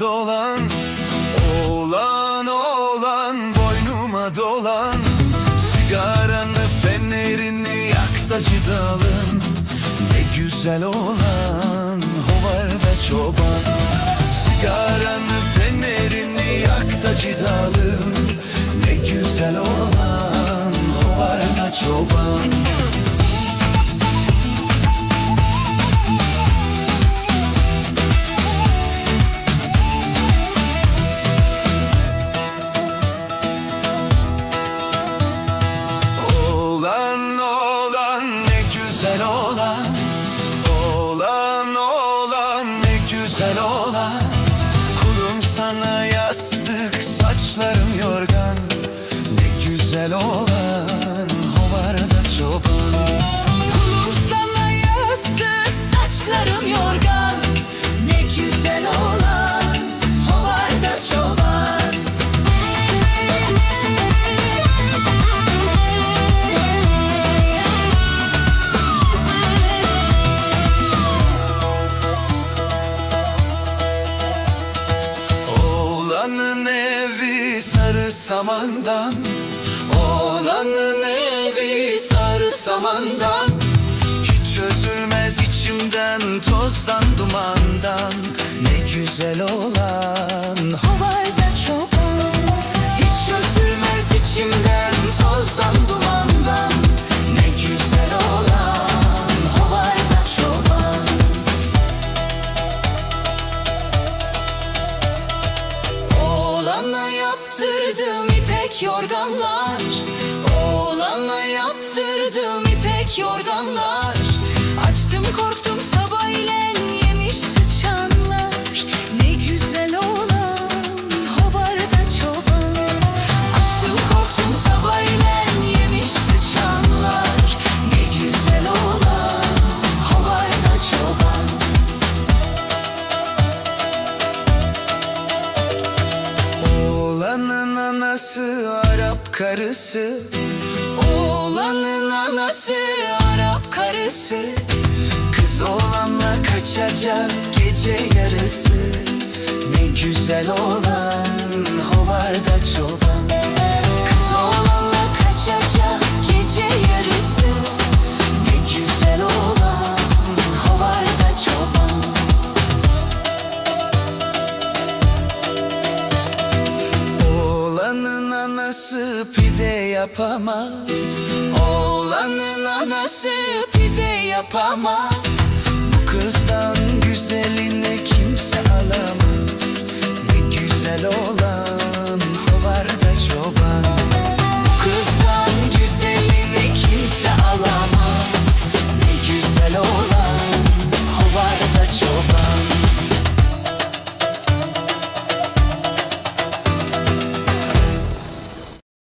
dolan Oğlan oğlan boynuma dolan. Sigaranı fenerini yak da cidalım Ne güzel oğlan hovarda çoban. Sigaranı fenerini yak da cidalım Ne güzel oğlan hovarda çoban güzel oğlan Oğlan oğlan ne güzel oğlan Kulum sana yastık saçlarım yorgan Ne güzel oğlan Oğlanın evi sarı samandan. Oğlanın evi sarı samandan. Hiç çözülmez içimden tozdan dumandan. Ne güzel olan Hovarda ipek yorganlar. Oğlana yaptırdım ipek yorganlar anası Arap karısı. Oğlanın anası Arap karısı. Kız oğlanla kaçacak gece yarısı. Ne güzel olan hovarda çoban pide yapamaz. Oğlanın anası pide yapamaz. Bu kızdan kim